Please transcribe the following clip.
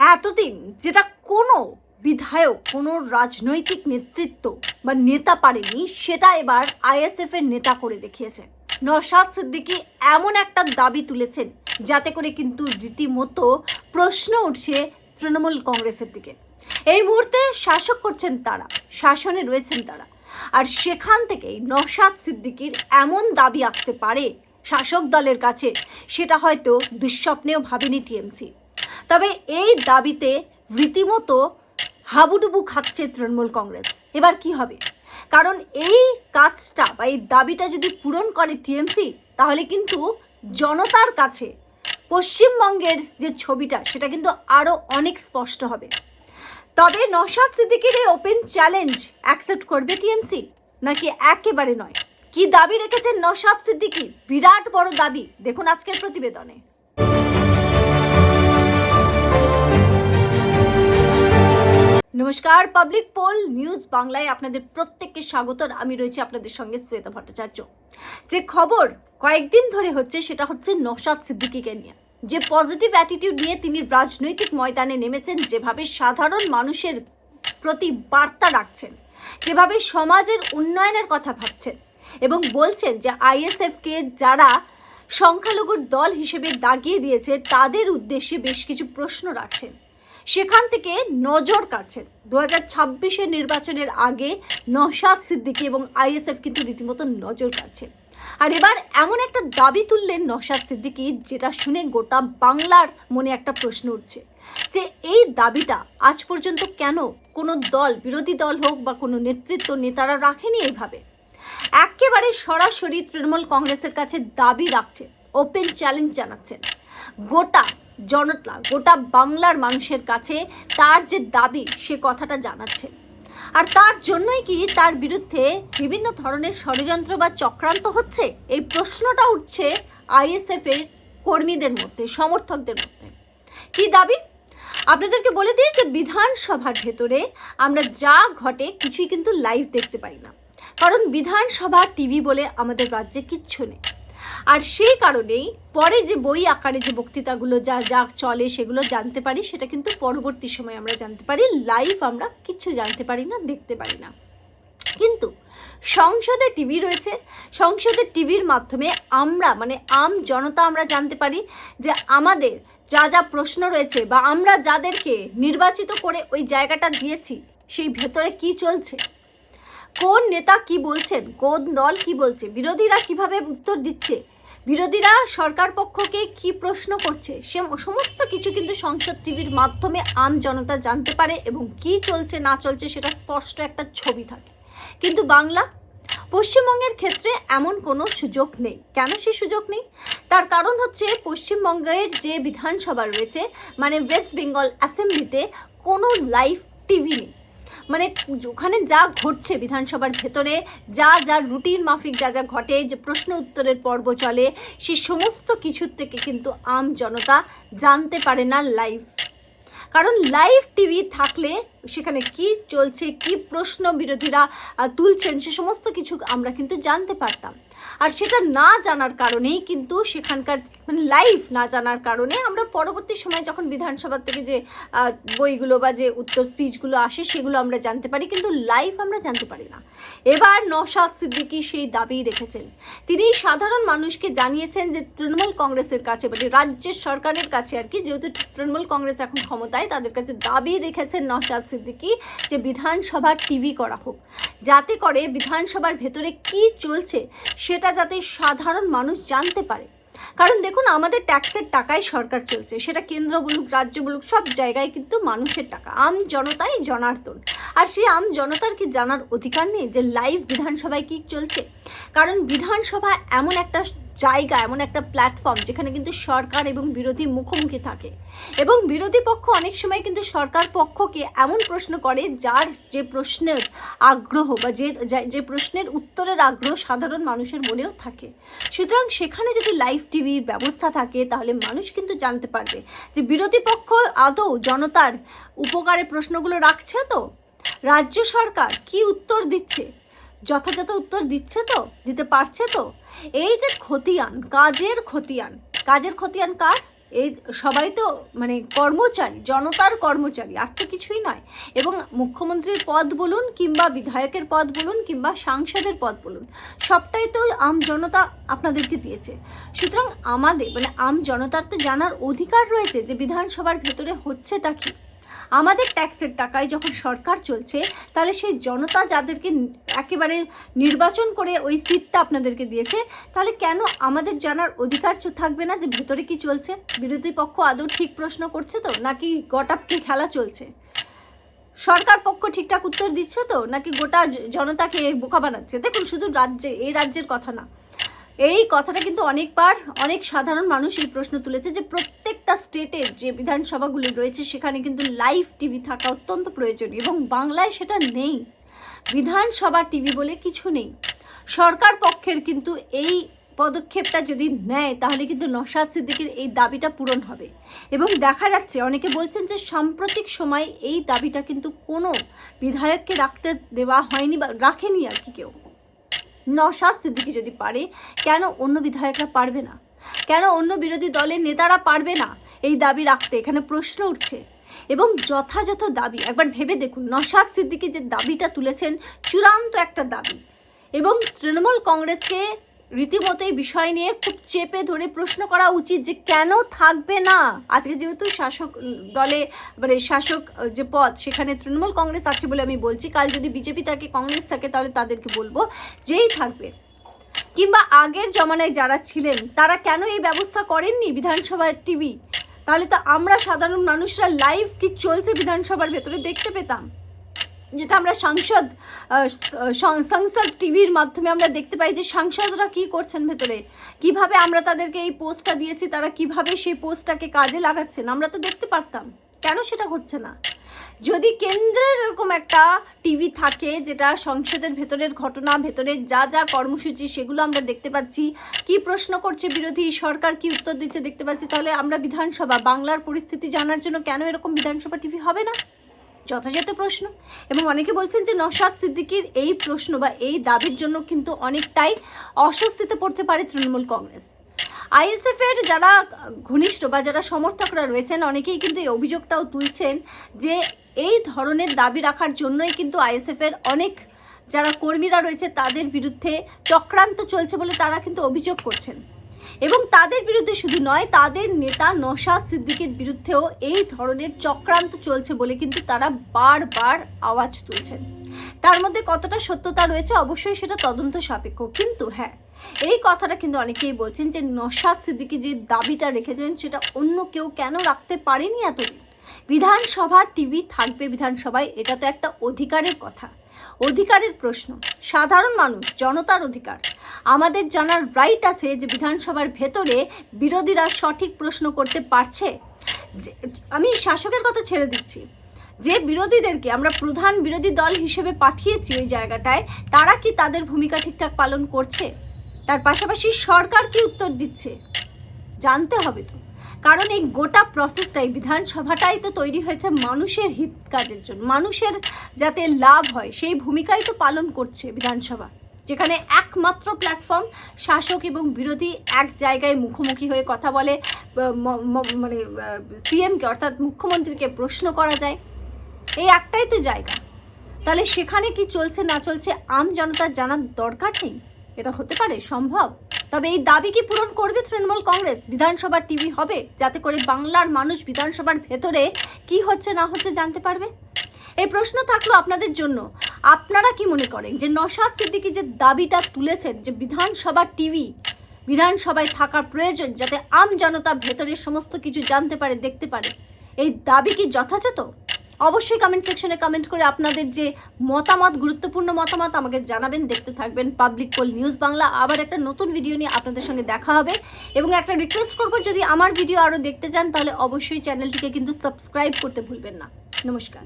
এতদিন যেটা কোনো বিধায়ক, কোনো রাজনৈতিক নেতৃত্ব বা নেতা পারেনি, সেটা এবার আইএসএফ এর নেতা করে দেখিয়েছেন নসাদ সিদ্দিকী এমন একটা দাবি তুলেছেন, যাতে করে কিন্তু রীতিমতো প্রশ্ন উঠছে তৃণমূল কংগ্রেসের দিকে। এই মুহূর্তে শাসক করছেন তারা, শাসনে রয়েছেন তারা। আর সেখান থেকেই নসাদ সিদ্দিকীর এমন দাবি আসতে পারে শাসক দলের কাছে, সেটা হয়তো দুঃস্বপ্নেও ভাবেনি টিএমসি। তবে এই দাবিতে রীতিমতো হাবুডুবু খাচ্ছে তৃণমূল কংগ্রেস। এবার কি হবে? কারণ এই কাজটা বা এই দাবিটা যদি পূরণ করে টিএমসি, তাহলে কিন্তু জনতার কাছে পশ্চিমবঙ্গের যে ছবিটা, সেটা কিন্তু আরও অনেক স্পষ্ট হবে। তবে নসাদ সিদ্দিকির এই ওপেন চ্যালেঞ্জ অ্যাকসেপ্ট করবে টিএমসি? নাকি একেবারে নয়? কি দাবি রেখেছেন নসাদ সিদ্দিকি? বিরাট বড় দাবি। দেখুন আজকের প্রতিবেদনে। নমস্কার পাবলিক পোল নিউজ বাংলায় আপনাদের প্রত্যেককে স্বাগত আমি রয়েছি আপনাদের সঙ্গে শ্বেতা ভট্টাচার্য। যে খবর কয়েকদিন ধরে হচ্ছে সেটা হচ্ছে নসাদ সিদ্দিকিকে নিয়ে। যে পজিটিভ অ্যাটিটিউড নিয়ে তিনি রাজনৈতিক ময়দানে নেমেছেন, যেভাবে সাধারণ মানুষের প্রতি বার্তা রাখছেন, যেভাবে সমাজের উন্নয়নের কথা ভাবছেন এবং বলছেন যে আইএসএফকে যারা সংখ্যালঘুর দল হিসেবে দাগিয়ে দিয়েছে, তাদের উদ্দেশ্যে বেশ কিছু প্রশ্ন রাখছেন। সেখান থেকে নজর কাটছেন দু হাজার ছাব্বিশের নির্বাচনের আগে নসাদ সিদ্দিকি এবং আইএসএফ কিন্তু রীতিমতো নজর কাটছেন আর এবার এমন একটা দাবি তুললেন নসাদ সিদ্দিকি, যেটা শুনে গোটা বাংলার মনে একটা প্রশ্ন উঠছে। যে এই দাবিটা আজ পর্যন্ত কেন কোনো দল, বিরোধী দল হোক বা কোনো নেতৃত্ব, নেতারা রাখেনি এইভাবে? একেবারে সরাসরি তৃণমূল কংগ্রেসের কাছে দাবি রাখছে ওপেন চ্যালেঞ্জ জানাচ্ছেন। গোটা জনতা গোটা বাংলার মানুষের কাছে তার যে দাবি, সে কথাটা জানাচ্ছে। আর তার জন্যই কি তার বিরুদ্ধে বিভিন্ন ধরনের ষড়যন্ত্র বা চক্রান্ত হচ্ছে? এই প্রশ্নটা উঠছে আইএসএফ এর কর্মীদের মধ্যে, সমর্থকদের মধ্যে। কি দাবি? আপনাদেরকে বলে দিই যে বিধানসভার ভেতরে আমরা যা ঘটে কিছুই কিন্তু লাইভ দেখতে পাই না। কারণ বিধানসভা টিভি বলে আমাদের রাজ্যে কিচ্ছু নেই। আর সেই কারণেই পরে যে বই আকারে যে বক্তৃতাগুলো যা যা চলে সেগুলো জানতে পারি, সেটা কিন্তু পরবর্তী সময় আমরা জানতে পারি। লাইভ আমরা কিচ্ছু জানতে পারি না, দেখতে পারি না। কিন্তু সংসদে টিভি রয়েছে। সংসদে টিভির মাধ্যমে আমরা মানে আম জনতা আমরা জানতে পারি যে আমাদের যা যা প্রশ্ন রয়েছে বা আমরা যাদেরকে নির্বাচিত করে ওই জায়গাটা দিয়েছি, সেই ভেতরে কি চলছে। কোন নেতা কি বলছেন? কোন দল কি বলছে? বিরোধীরা কীভাবে উত্তর দিচ্ছে? বিরোধীরা সরকার পক্ষকে কি প্রশ্ন করছে? সে সমস্ত কিছু কিন্তু সংসদ টিভির মাধ্যমে আম জনতা জানতে পারে এবং কি চলছে, না চলছে সেটা স্পষ্ট একটা ছবি থাকে। কিন্তু বাংলা, পশ্চিমবঙ্গের ক্ষেত্রে এমন কোনো সুযোগ নেই। কেন সে সুযোগ নেই? তার কারণ হচ্ছে পশ্চিমবঙ্গের যে বিধানসভা রয়েছে মানে ওয়েস্ট বেঙ্গল অ্যাসেম্বলিতে কোনো লাইভ টিভি নেই। মানে ওখানে যা ঘটছে বিধানসভার ভেতরে, যা যা রুটিন মাফিক যা যা ঘটে, যে প্রশ্ন উত্তরের পর্ব চলে, সে সমস্ত কিছুর থেকে কিন্তু আম জনতা জানতে পারে না লাইভ কারণ লাইভ টিভি থাকলে সেখানে কি চলছে, কি প্রশ্ন বিরোধীরা তুলছেন, সে সমস্ত কিছু আমরা কিন্তু জানতে পারতাম। আর সেটা না জানার কারণেই কিন্তু সেখানকার মানে লাইভ না জানার কারণে আমরা পরবর্তী সময় যখন বিধানসভা থেকে যে বইগুলো বা যে উত্তর স্পিচগুলো আসে, সেগুলো আমরা জানতে পারি, কিন্তু লাইভ আমরা জানতে পারি না। এবার নওশাদ সিদ্দিকি সেই দাবি রেখেছেন। তিনি সাধারণ মানুষকে জানিয়েছেন যে, তৃণমূল কংগ্রেসের কাছে মানে রাজ্যের সরকারের কাছে আর কি, যেহেতু তৃণমূল কংগ্রেস এখন ক্ষমতায়, তাদের কাছে দাবি রেখেছেন নওশাদ সিদ্দিকী যে বিধানসভার টিভি করা হোক। যাতে করে বিধানসভার ভেতরে কি চলছে সেটা যাতে সাধারণ মানুষ জানতে পারে। কারণ দেখুন, আমাদের ট্যাক্সের টাকায় সরকার চলছে। সেটা কেন্দ্র বলুক, রাজ্য বলুক, সব জায়গায় কিন্তু মানুষের টাকা। আম জনতাই জনার্দন আর সেই আম জনতার কি জানার অধিকার নেই যে লাইভ বিধানসভায় কি চলছে? কারণ বিধানসভা এমন একটা জায়গা, এমন একটা প্ল্যাটফর্ম যেখানে কিন্তু সরকার এবং বিরোধী মুখোমুখি থাকে। এবং বিরোধী পক্ষ অনেক সময় কিন্তু সরকার পক্ষকে এমন প্রশ্ন করে যার যে প্রশ্নের আগ্রহ বা যে যে প্রশ্নের উত্তরের আগ্রহ সাধারণ মানুষের মনেও থাকে। সুতরাং সেখানে যদি লাইভ টিভির ব্যবস্থা থাকে, তাহলে মানুষ কিন্তু জানতে পারবে যে বিরোধী পক্ষ আদৌ জনতার উপকারে প্রশ্নগুলো রাখছে তো? রাজ্য সরকার কি উত্তর দিচ্ছে? যথাযথ উত্তর দিচ্ছে তো? দিতে পারছে তো? এই যে খতিয়ান, কাজের খতিয়ান। কাজের খতিয়ান কার? এই সবাই তো মানে কর্মচারী, জনতার কর্মচারী, আর তো কিছুই নয়। এবং মুখ্যমন্ত্রীর পদ বলুন কিংবা বিধায়কের পদ বলুন কিংবা সাংসদের পদ বলুন, সবটাই তো আম জনতা আপনাদেরকে দিয়েছে। সুতরাং আমাদের মানে আম জনতার তো জানার অধিকার রয়েছে যে বিধানসভার ভেতরে হচ্ছেটা কি? আমাদের ট্যাক্সের টাকায় যখন সরকার চলছে, তাহলে সেই জনতা যাদেরকে একেবারে নির্বাচন করে ওই সিটটা আপনাদেরকে দিয়েছে, তাহলে কেন আমাদের জানার অধিকার থাকবে না যে ভেতরে কি চলছে? বিরোধী পক্ষ আদৌ ঠিক প্রশ্ন করছে তো, নাকি গটাপটি খেলা চলছে? সরকার পক্ষ ঠিকঠাক উত্তর দিচ্ছে তো, নাকি গোটা জনতাকে বোকা বানাচ্ছে? দেখুন, শুধু রাজ্যে, এই রাজ্যের কথা না। এই কথাটা কিন্তু অনেকবার অনেক সাধারণ মানুষ এই প্রশ্ন তুলেছে যে স্টেটের যে বিধানসভাগুলি রয়েছে, সেখানে কিন্তু লাইভ টিভি থাকা অত্যন্ত প্রয়োজনীয় এবং বাংলায় সেটা নেই। বিধানসভা টিভি বলে কিছু নেই। সরকার পক্ষের কিন্তু এই পদক্ষেপটা যদি নেয়, তাহলে কিন্তু নসাদ সিদ্দিকের এই দাবিটা পূরণ হবে। এবং দেখা যাচ্ছে, অনেকে বলছেন যে সাম্প্রতিক সময় এই দাবিটা কিন্তু কোনো বিধায়ককে রাখতে দেওয়া হয়নি বা রাখেনি আর কি কেউ। নসাদ সিদ্দিকি যদি পারে, কেন অন্য বিধায়করা পারবে না? কেন অন্য বিরোধী দলের নেতারা পারবে না? এই দাবি রাখতে এখানে প্রশ্ন উঠছে। এবং যথাযথ দাবি, একবার ভেবে দেখুন নসাদ সিদ্দিকি যে দাবিটা তুলেছেন চূড়ান্ত একটা দাবি। এবং তৃণমূল কংগ্রেসকে রীতিমতো এই বিষয় নিয়ে খুব চেপে ধরে প্রশ্ন করা উচিত যে কেন থাকবে না? আজকে যেহেতু শাসক দলে মানে শাসক যে পদ, সেখানে তৃণমূল কংগ্রেস আছে বলে আমি বলছি। কাল যদি বিজেপি থাকে কংগ্রেস থাকে, তাহলে তাদেরকে বলব যেই থাকবে। কিংবা আগের জমানায় যারা ছিলেন, তারা কেন এই ব্যবস্থা করেননি বিধানসভার টিভি? তাহলে তো আমরা সাধারণ মানুষরা লাইভ কি চলছে বিধানসভার ভেতরে দেখতে পেতাম। যেটা আমরা সাংসদ সংসদ টিভির মাধ্যমে আমরা দেখতে পাই যে সাংসদরা কি করছেন ভেতরে। কীভাবে আমরা তাদেরকে এই পোস্টটা দিয়েছি, তারা কীভাবে সেই পোস্টটাকে কাজে লাগাচ্ছেন, আমরা তো দেখতে পারতাম। কেন সেটা হচ্ছে না? যদি কেন্দ্রের এরকম একটা টিভি থাকে যেটা সংসদের ভেতরের ঘটনা ভেতরের যা যা কর্মসূচি সেগুলো আমরা দেখতে পাচ্ছি, কি প্রশ্ন করছে বিরোধী সরকার, কি উত্তর দিচ্ছে দেখতে পাচ্ছি, তাহলে আমরা বিধানসভা, বাংলার পরিস্থিতি জানার জন্য কেন এরকম বিধানসভা টিভি হবে না? যথাযথ প্রশ্ন। এবং অনেকে বলছেন যে নসাদ সিদ্দিকির এই প্রশ্ন বা এই দাবির জন্য কিন্তু অনেকটাই অস্বস্তিতে পড়তে পারে তৃণমূল কংগ্রেস। আইএসএফ এর যারা ঘনিষ্ঠ বা যারা সমর্থকরা রয়েছেন, অনেকেই কিন্তু এই অভিযোগটাও তুলছেন যে এই ধরনের দাবি রাখার জন্যই কিন্তু আইএসএফের অনেক যারা কর্মীরা রয়েছে, তাদের বিরুদ্ধে চক্রান্ত চলছে বলে তারা কিন্তু অভিযোগ করছেন। এবং তাদের বিরুদ্ধে শুধু নয়, তাদের নেতা নসাদ সিদ্দিকের বিরুদ্ধেও এই ধরনের চক্রান্ত চলছে বলে কিন্তু তারা বারবার আওয়াজ তুলছেন। তার মধ্যে কতটা সত্যতা রয়েছে অবশ্যই সেটা তদন্ত সাপেক্ষ। কিন্তু হ্যাঁ এই কথাটা কিন্তু অনেকেই বলছেন যে নসাদ সিদ্দিকি যে দাবিটা রেখেছেন সেটা অন্য কেউ কেন রাখতে পারেনি এতদিন? বিধানসভা টিভি থাকবে বিধানসভায়, এটা তো একটা অধিকারের কথা। অধিকারের প্রশ্ন। সাধারণ মানুষ, জনতার অধিকার। আমাদের জানার রাইট আছে যে বিধানসভার ভেতরে বিরোধীরা সঠিক প্রশ্ন করতে পারছে। আমি শাসকের কথা ছেড়ে দিচ্ছি। যে বিরোধীদেরকে আমরা প্রধান বিরোধী দল হিসেবে পাঠিয়েছি ওই জায়গাটায়, তারা কি তাদের ভূমিকা ঠিকঠাক পালন করছে? তার পাশাপাশি সরকার কি উত্তর দিচ্ছে? জানতে হবে তো। কারণ এই গোটা প্রসেসটাই বিধানসভাটাই তো তৈরি হয়েছে মানুষের হিত কাজের জন্য, মানুষের যাতে লাভ হয়, সেই ভূমিকাই তো পালন করছে বিধানসভা, যেখানে একমাত্র প্ল্যাটফর্ম শাসক এবং বিরোধী এক জায়গায় মুখোমুখি হয়ে কথা বলে মানে সিএমকে অর্থাৎ মুখ্যমন্ত্রীকে প্রশ্ন করা যায়, এই একটাই তো জায়গা, তাহলে সেখানে কি চলছে না চলছে, আম জনতার জানার দরকার নেই? এটা হতে পারে, সম্ভব? তবে এই দাবি কি পূরণ করবে তৃণমূল কংগ্রেস? বিধানসভার টিভি হবে, যাতে করে বাংলার মানুষ বিধানসভার ভেতরে কি হচ্ছে না হচ্ছে জানতে পারবে? এই প্রশ্ন থাকল আপনাদের জন্য। আপনারা কি মনে করেন যে নসাদ সিদ্দিকী যে দাবিটা তুলেছেন যে বিধানসভা টিভি, বিধানসভায় থাকা প্রয়োজন যাতে আম জনতা ভেতরে সমস্ত কিছু জানতে পারে, দেখতে পারে, এই দাবি কি যথাযথ? অবশ্যই কমেন্ট সেকশনে কমেন্ট করে আপনাদের যে মতামত, গুরুত্বপূর্ণ মতামত আমাকে জানাবেন, দেখতে থাকবেন পাবলিক পোল নিউজ বাংলা আবার একটা নতুন ভিডিও নিয়ে আপনাদের সঙ্গে দেখা হবে। এবং একটা রিকোয়েস্ট করব, যদি আমার ভিডিও আরও দেখতে চান, তাহলে অবশ্যই চ্যানেলটিকে কিন্তু সাবস্ক্রাইব করতে ভুলবেন না। নমস্কার।